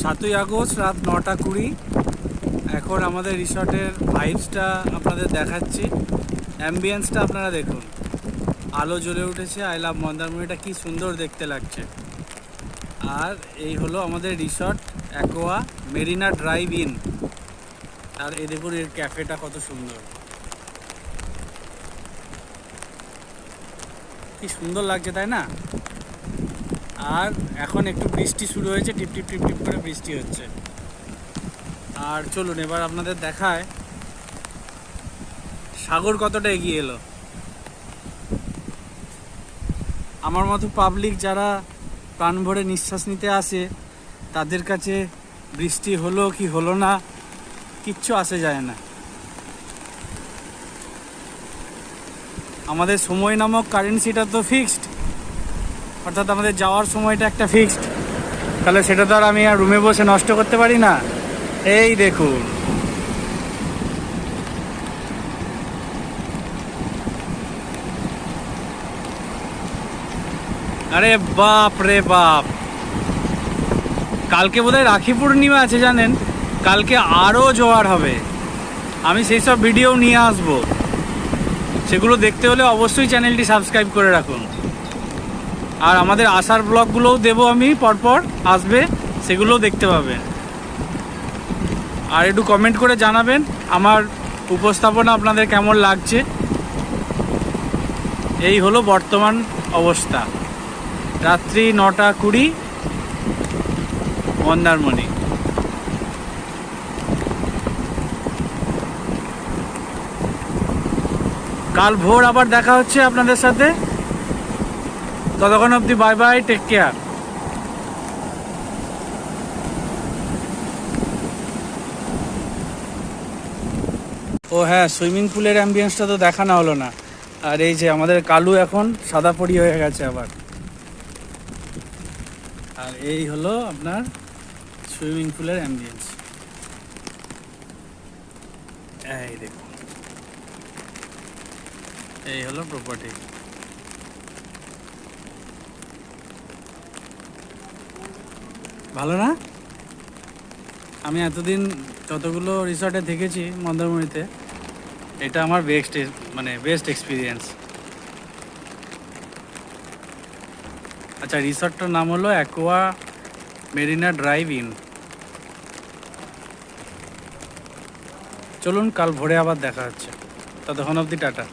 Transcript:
সাতই আগস্ট রাত নটা কুড়ি। এখন আমাদের রিসর্টের ভাইবসটা আপনাদের দেখাচ্ছি। অ্যাম্বিয়েন্সটা আপনারা দেখুন। আলো জ্বলে উঠেছে আই লাভ মন্দারমণিটা কি সুন্দর দেখতে লাগছে। আর এই হলো আমাদের resort Aqua Marina drive in আর এই দেখুন, এর ক্যাফেটা কত সুন্দর। কি সুন্দর লাগছে, তাই না? আর এখন একটু বৃষ্টি শুরু হয়েছে, টিপ টিপ টিপ টিপ করে বৃষ্টি হচ্ছে। আর চলুন, এবার আপনাদের দেখায় সাগর কতটা এগিয়ে এলো। আমার মতো পাবলিক যারা প্রাণ ভরে নিঃশ্বাস নিতে আসে, তাদের কাছে বৃষ্টি হলো কি হলো না, কিচ্ছু আসে যায় না। আমাদের সময় নামক কারেন্সিটা তো ফিক্সড অর্থাৎ আমাদের যাওয়ার সময়টা একটা ফিক্সড তাহলে সেটা তো আর আমি আর রুমে বসে নষ্ট করতে পারি না। এই দেখুন। আরে বাপ রে বাপ। কালকে বোধহয় রাখি পূর্ণিমা আছে জানেন? কালকে আরও জোয়ার হবে। আমি সেই সব ভিডিও নিয়ে আসব। সেগুলো দেখতে হলে অবশ্যই চ্যানেলটি সাবস্ক্রাইব করে রাখুন। আর আমাদের আসার ব্লগগুলোও দেবো আমি পরপর, আসবে, সেগুলোও দেখতে পাবেন আর একটু কমেন্ট করে জানাবেন, আমার উপস্থাপনা আপনাদের কেমন লাগছে? এই হলো বর্তমান অবস্থা। রাত্রি নটা কুড়ি, মন্দারমণি। কাল ভোর আবার দেখা হচ্ছে আপনাদের সাথে। ততক্ষণ অবধি বাই বাই টেক কেয়ার ও হ্যাঁ সুইমিং পুলের অ্যাম্বিয়েন্সটা তো দেখানো হলো না। আর এই যে আমাদের কালু এখন সাদা পড়ি হয়ে গেছে আবার। আর এই হলো আপনার সুইমিং পুলের অ্যাম্বিয়েন্স এই দেখুন। এই হলো প্রপার্টি ভালো না? আমি এতদিন যতগুলো রিসর্টে দেখেছি মন্দারমণিতে, এটা আমার বেস্ট মানে বেস্ট এক্সপিরিয়েন্স আচ্ছা রিসর্টটার নাম হলো অ্যাকোয়া মেরিনা ড্রাইভ ইন চলুন, কাল ভোরে আবার দেখা হচ্ছে। ততক্ষণ অবধি টাটা।